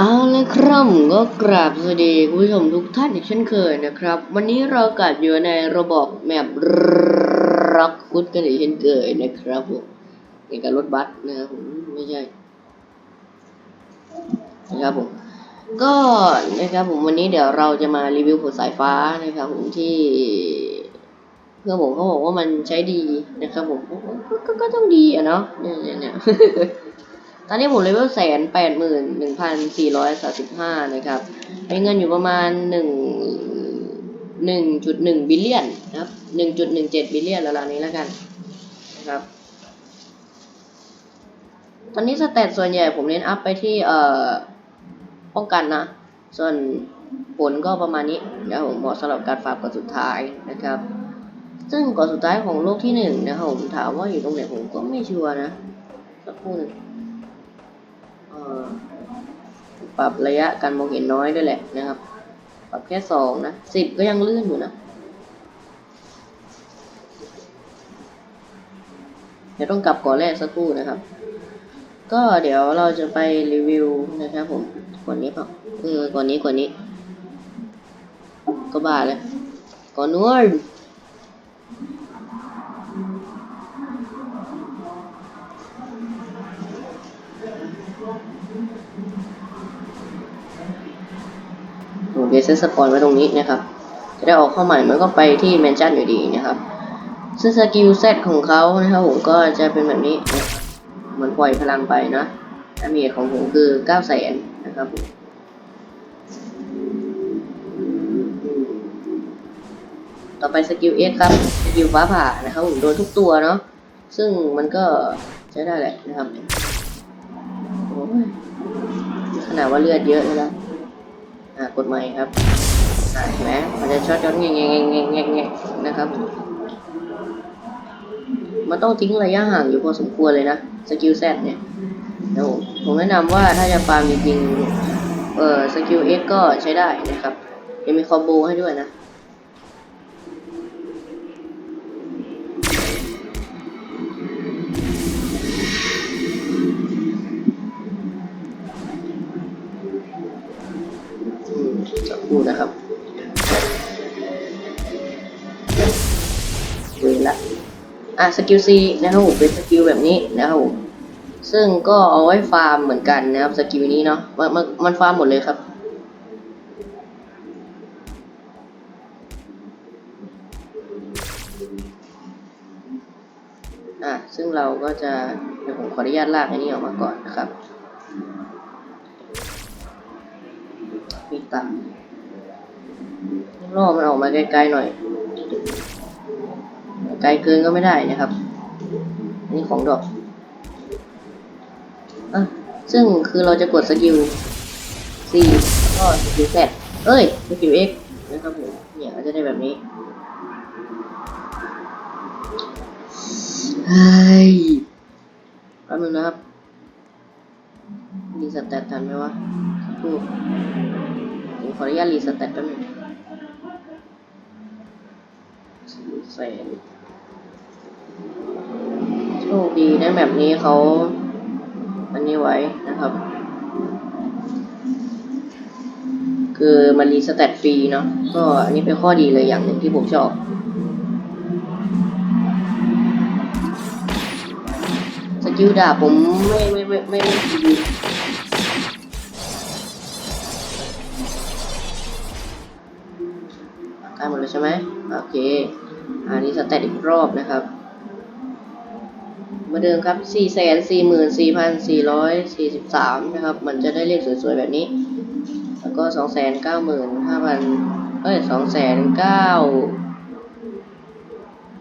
เอาละครับผมก็กราบสวัสดีคุณผู้ชมทุกท่านอีกเช่นเคยนะครับ วันนี้เรากลับอยู่ในระบบแมปร็อกฟุตกันอีกเช่นเคยนะครับผมในการรถบัสนะครับผมไม่ใช่นะครับผมก็นะครับผมวันนี้เดี๋ยวเราจะมารีวิวผลสายฟ้านะครับผมที่เพื่อนผมเขาบอกว่ามันใช้ดีนะครับผมก็ก็ต้องดีอะเนาะเนี่ยเนี่ย ตอนนี้ผมเลเวลแสนแปดหมื่นหนึ่งพันสี่ร้อยสาสิบห้านะครับ มีเงินอยู่ประมาณหนึ่งหนึ่งจุดหนึ่งบิลเลียนนะครับหนึ่งจุดหนึ่งเจ็ดบิลเลียนแล้วล่ะนี้แล้วกันนะครับ ตอนนี้สเตตส่วนใหญ่ผมเน้นอัพไปที่เอ่อป้องกันนะ ส่วนผลก็ประมาณนี้นะผมเหมาะสำหรับการฝากกดสุดท้ายนะครับ ซึ่งกดสุดท้ายของโลกที่หนึ่งนะครับผมถามว่าอยู่ตรงไหนผมก็ไม่ชัวร์นะสักครู่หนึ่ง ปรับระยะการมองเห็นน้อยด้วยแหละนะครับ ปรับแค่สองนะสิบก็ยังลื่นอยู่นะเดี๋ยวต้องกลับก่อนแรกสักครู่นะครับ ก็เดี๋ยวเราจะไปรีวิวนะครับผมก่อนนี้เปล่าเออก่อนนี้ก่อนนี้ ก็บ้าเลยก่อนนู้น ผมจะเซตสปอนไว้ตรงนี้นะครับ จะได้ออกเข้าใหม่มันก็ไปที่แมนชั่นอยู่ดีนะครับ ซึ่งสกิลเซตของเขานะครับผมก็จะเป็นแบบนี้เหมือนปล่อยพลังไปนะดาเมจของผมคือ9 0 0 0 0นนะครับผมต่อไปสกิลเอครับ สกิลฟ้าผ่านะครับผมโดนทุกตัวเนาะ ซึ่งมันก็ใช้ได้แหละนะครับขนาดว่าเลือดเยอะเลยนะ อ่ากดใหม่ครับอ่าเห็นไหมมันจะช็อตย้อนแงงแงงแงงแงงแงนะครับ มันต้องทิ้งระยะห่างอยู่พอสมควรเลยนะสกิลแซดเนี่ยเดี๋ยวผมแนะนำว่าถ้าจะฟาร์มจริงๆเออสกิลเอ็กก็ใช้ได้นะครับยังมีคอมโบให้ด้วยนะ สกิลซีนะครับผมเป็นสกิลแบบนี้นะครับผมซึ่งก็เอาไว้ฟาร์มเหมือนกันนะครับสกิลนี้เนาะมันมันมันฟาร์มหมดเลยครับอะซึ่งเราก็จะเดี๋ยวผมขออนุญาตลากอันนี้ออกมาก่อนนะครับมีตังล่อมันออกมาไกลๆหน่อย ไกลเกินก็ไม่ได้นะครับ อันนี้ของดอกอะซึ่งคือเราจะกดสกิล C ก็สกิล Z เอ้ยสกิล X นะครับผมเนี่ยก็จะได้แบบนี้เฮ้ยแป๊บนึงนะครับ รีสแตททันไหมวะกครู่ผมขออนุญาตรีสแตทแป๊บนึงแสน โชคดีนะแบบนี้เขาอันนี้ไว้นะครับ คือมันรีสแตทฟรีเนาะก็อันนี้เป็นข้อดีเลยอย่างหนึ่งที่ผมชอบสกิลดาบผมไม่ไม่ไม่ไม่ไม่ดีได้หมดเลยใช่ไหมโอเคอันนี้สแตทอีกรอบนะครับ เหมาเดิมครับ4 4 4 4 4 4 3 นะครับ มันจะได้เลขสวยๆแบบนี้ แล้วก็ 2 9 5 0 0 0เอ้ย2 9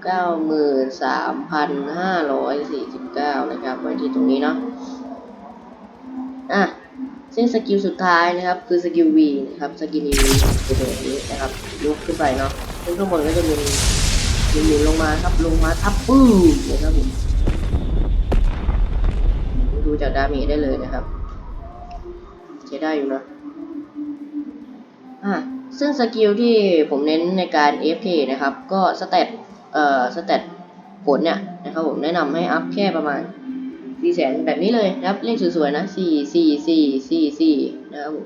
93,549 นะครับ ไว้ที่ตรงนี้เนาะ อะ ซึ่งสกิลสุดท้ายนะครับ คือสกิล V นะครับ สกิล V จะเป็นแบบนี้นะครับ ลุกขึ้นไปเนาะซึ่งข้างบนก็จะมีมีหมุนลงมาครับ ลงมาทับปื้มนะครับผม ดูจากดาเมจได้เลยนะครับใช้ได้อยู่นะอะซึ่งสกิลที่ผมเน้นในการ FK นะครับ ก็สเตตเอ่อสเตตผลเนี่ยนะครับผมแนะนำให้อัพแค่ประมาณสี่แสนแบบนี้เลยนะครับ เลขสวยๆนะสี่สี่สี่สี่สี่นะครับผม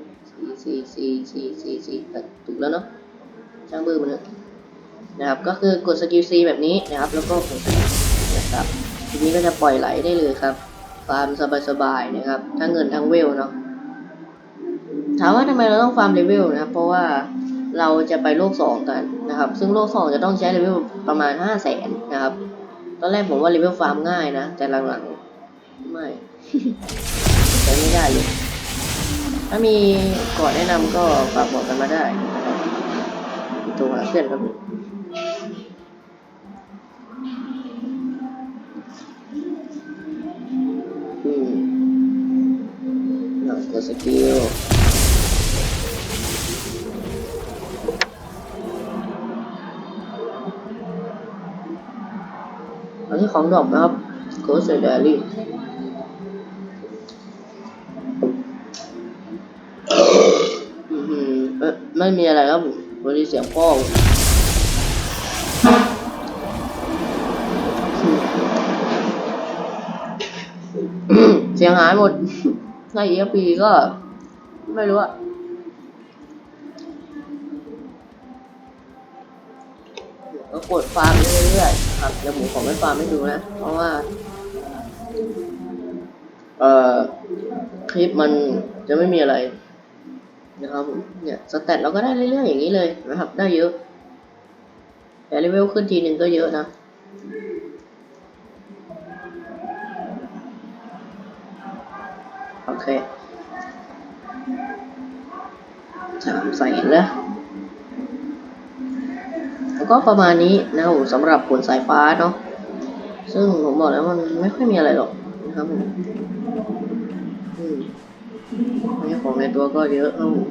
สี่สี่สี่สี่สี่สี่ถูกแล้วเนาะช่างเบอร์มันเถอะนะครับ ก็คือกดสกิล C แบบนี้นะครับ แล้วก็กดนะครับ ทีนี้ก็จะปล่อยไหลได้เลยครับ ฟาร์มสบายๆนะครับ ทั้งเงินทั้งเวลเนาะถามว่าทำไมเราต้องฟาร์มเลเวลนะเพราะว่าเราจะไปโลกสองกันนะครับ ซึ่งโลกสองจะต้องใช้เลเวลประมาณห้าแสนนะครับ ตอนแรกผมว่าเลเวลฟาร์มง่ายนะ แต่หลังๆไม่ใช้ไม่ได้เลยถ้ามีก่อนแนะนำก็ฝากบอกกันมาได้นะครับโทรหาเพื่อนครับ อันนี้ของดอกนะครับโคสเดลี่ไม่มีอะไรครับผมวันนี้เสียงพ่อเสียงหายหมดถ้า EFP ก็ ไม่รู้อะ กดฟาร์มเรื่อยๆครับเดี๋ยวผมขอไม่ฟาร์มให้ดูนะ เพราะว่า เอ่อ คลิปมันจะไม่มีอะไร นะครับเนี่ยสแตทเราก็ได้เรื่อยๆอย่างนี้เลยนะครับ ได้เยอะ แต่เลเวลขึ้นทีหนึ่งก็เยอะนะโอเคสามแสนแล้วแล้ว ก็ประมาณนี้นะครับผมสำหรับผลสายฟ้าเนาะซึ่งผมบอกแล้วมันไม่ค่อยมีอะไรหรอกนะครับผมอืมไม่ใช่ของในตัวก็เยอะครับผม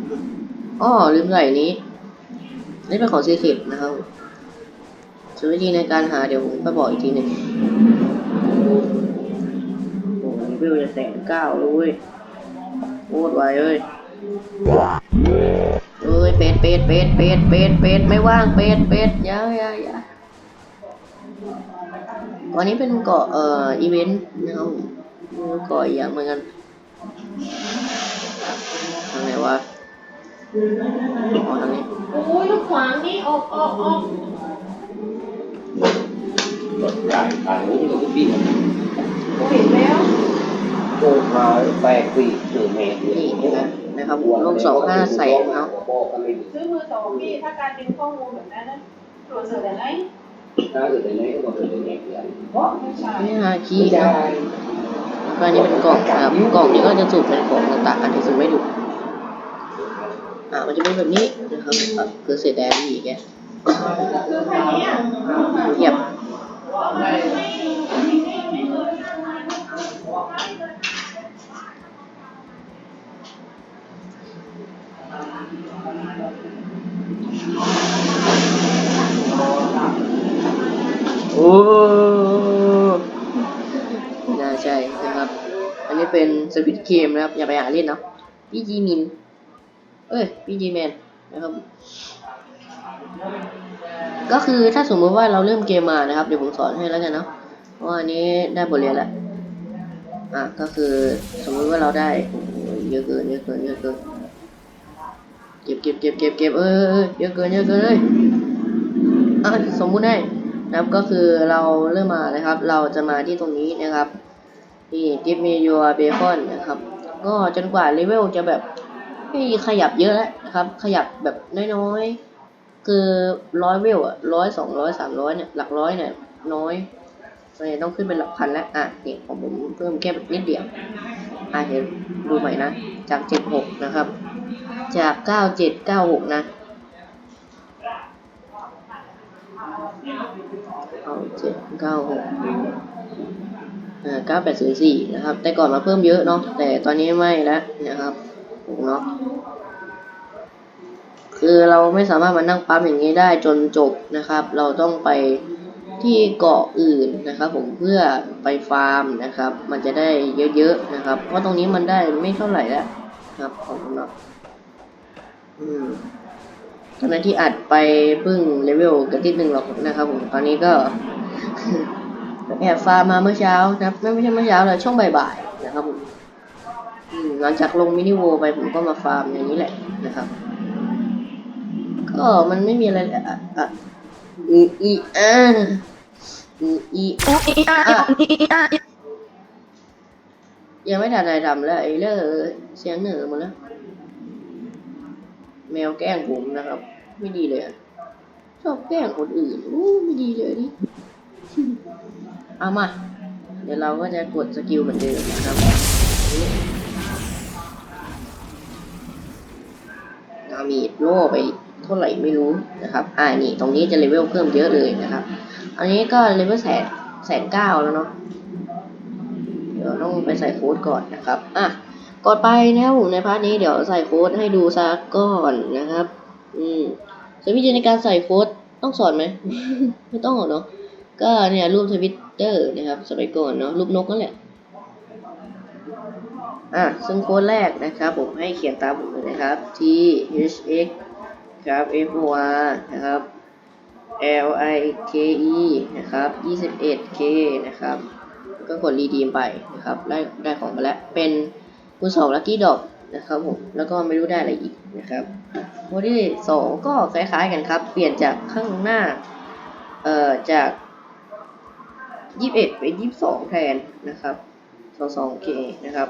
อ้อลืมใส่นี้ นี่เป็นของซีคิดนะครับส่วนวิธีในการหาเดี๋ยวผมไปบอกอีกทีหนึ่งโอ้โหวิวจะแสนเก้าแล้วเว้ยโคตรไวเอ้ย อ้ยเป็ดเป็ดเป็ดเป็ดเป็ดเป็ดไม่ว่างเป็ดเป็ดอยาอยาอยาก่อนนี้เป็นเกาะเอ่ออีเวนต์นะครับผมไม่รู้เกาะอีกอย่างเหมือนกันทางไหนวะอ๋อทางนี้โอ้ยลูกขวางนี่ออกออกออกรถใหญ่ต่างนี้ก็ทุกปีกูเห็นแล้วโตมาแปลกปีเจอแม่เดียวนี่นะ นะครับลงสองห้าแสนเนาะบอกกันเลยซื้อมือสองพี่ถ้าการดึงข้อมูลแบบนั้นนะตรวจสอบอะไรถ้าเกิดในนี้ก็บอกเกิดในนี้เดียวเพราะไม่ใช่นี่ฮาคีไม่นะได้แล้วก็อันนี้เป็นกล่องนะครับกล่องนี้ก็จะสูบเป็นของต่างๆอันที่สูบไม่ดูอ่ามันจะเป็นแบบนี้นะครับอะคือเศษแดงอีกแกคือแค่เนี้ยเทียบ โอ้น่าใช่นะครับ อันนี้เป็นสวิตเกมนะครับ อย่าไปหาเล่นเนาะพี่จีมิน เอ้ยพี่จีแมนนะครับ ก็คือถ้าสมมติว่าเราเริ่มเกมมานะครับ เดี๋ยวผมสอนให้แล้วกันเนาะเพราะว่าอันนี้ได้บทเรียนแล้ว อะ ก็คือสมมติว่าเราได้เยอะเกินเยอะเกินเยอะเกิน เก็บเก็บเก็บเก็บเก็บเออเยอะเกินเยอะเกินเลยอะสมมุติให้นะครับก็คือเราเริ่มมานะครับ เราจะมาที่ตรงนี้นะครับนี่ give me your bacon นะครับ ก็จนกว่าเลเวลจะแบบไม่ขยับเยอะแล้วนะครับ ขยับแบบน้อยๆ คือร้อยเวลอะร้อยสองร้อยสามร้อยเนี่ยหลักร้อยเนี่ยน้อยเลยต้องขึ้นเป็นหลักพันแล้ว อะนี่ของผมเพิ่มแค่นิดเดียว อะเห็นดูใหม่นะ จากเจ็ดหกนะครับ จากเก้าเจ็ดเก้าหกนะเอาเจ็ดเก้าหกอ่าเก้าแปดศูนย์สี่นะครับ แต่ก่อนมาเพิ่มเยอะเนาะ แต่ตอนนี้ไม่แล้วนะครับเนาะ คือเราไม่สามารถมานั่งปั๊มอย่างนี้ได้จนจบนะครับ เราต้องไปที่เกาะอื่นนะครับ ผมเพื่อไปฟาร์มนะครับ มันจะได้เยอะๆนะครับ เพราะตรงนี้มันได้ไม่เท่าไหร่แล้วครับของผมเนาะ ตอนนั้นที่อัดไปเพิ่งเลเวลกันที่หนึ่งหรอกนะครับผมตอนนี้ก็แอบฟาร์มาเมื่อเช้านะครับไม่ไม่ใช่เมื่อเช้าเลยช่วงบ่ายๆนะครับผมหลังจากลงมินิโวไปผมก็มาฟาร์มอย่างนี้แหละนะครับ ก็มันไม่มีอะไรเลยอะอะอีอีอ่าอีอีอะยังไม่ทันอะไรทำเลยไอ้เลิกเสียงเหนือหมดแล้ว แมวแกล้งผมนะครับ ไม่ดีเลยชอบแกล้งคนอื่นอู้ไม่ดีเลยนี่เอามา เดี๋ยวเราก็จะกดสกิลเหมือนเดิมนะครับเอามีโล่ไปเท่าไหร่ไม่รู้นะครับ อ่านี่ตรงนี้จะเลเวลเพิ่มเยอะเลยนะครับ อันนี้ก็เลเวลแสนแสนเก้าแล้วเนาะ เดี๋ยวต้องไปใส่โค้ดก่อนนะครับ อะ ก่อนไปนะครับผมในพาร์ทนี้เดี๋ยวใส่โค้ดให้ดูสักก่อนนะครับ อืมส่วนวิธีในการใส่โค้ดต้องสอนไหม ไม่ต้องหรอกเนาะก็เนี่ยรูปทวิตเตอร์นะครับสมัยก่อนเนาะรูปนกนั่นแหละอะซึ่งโค้ดแรกนะครับผมให้เขียนตามผมเลยนะครับ T H X ครับ F O R นะครับ L I K E นะครับ21 K นะครับ ก็กดรีดีมไปนะครับ ได้ได้ของมาแล้วเป็น คูณสองลัคกี้ดอกนะครับผมแล้วก็ไม่รู้ได้อะไรอีกนะครับโค้ดที่สองก็คล้ายๆกันครับ เปลี่ยนจากข้างหน้าเอ่อจากยี่สิบเอ็ดเป็นยี่สิบสองแทนนะครับสองสองเคนะครับ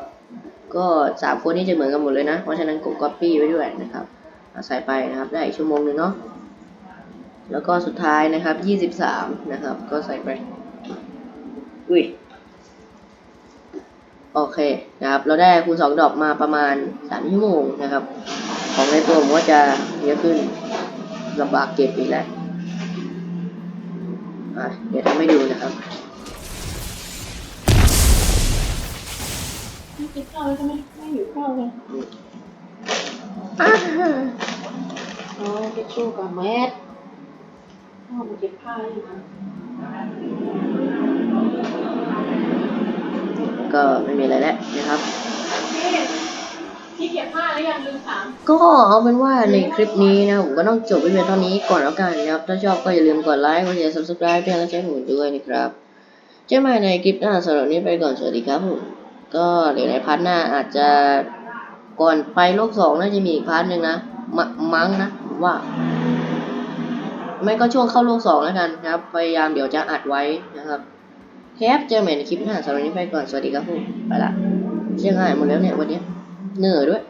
ก็สามคนนี้จะเหมือนกันหมดเลยนะ เพราะฉะนั้นกด copy ไว้ด้วยนะครับอาใส่ไปนะครับได้ชั่วโมงหนึ่งเนาะแล้วก็สุดท้ายนะครับยี่สิบสามนะครับ ก็ใส่ไป อุ้ย โอเคนะครับ เราได้คูณสองดอกมาประมาณสามชั่วโมงนะครับ ของในตัวผมก็จะเยอะขึ้นลำบากเก็บอีกแล้วอะเดี๋ยวทำให้ดูนะครับไม่กินข้าวแล้วใช่ไหมไม่หิวข้าวเลยอ๋อทิชชู่กับแมสข้าวมันเก็บผ้าอยู่นะ ก็ไม่มีอะไรแล้วนะครับพี่พี่เก็บผ้าแล้วยังลืมถามก็เอาเป็นว่าในคลิปนี้นะผมก็ต้องจบไว้เพียงเท่านี้ก่อนแล้วกันนะครับ ถ้าชอบก็อย่าลืมกดไลค์กดแชร์ subscribe เป็นกำลังใจให้ผมด้วยนะครับเจอกันใหม่ในคลิปหน้าสำหรับวันนี้ไปก่อนสวัสดีครับผมก็เดี๋ยวในพาร์ทหน้าอาจจะก่อนไปโลกสองน่าจะมีอีกพาร์ทหนึ่งนะมะมั้งนะผมว่า ไม่ก็ช่วงเข้าโลกสองแล้วกันนะครับ พยายามเดี๋ยวจะอัดไว้นะครับ แคปเจอใหม่ในคลิปหน้าสำหรับวันนี้ไปก่อน สวัสดีครับผม ไปละเชียง่ายหมดแล้วเนี่ยวันนี้ เหนื่อยด้วย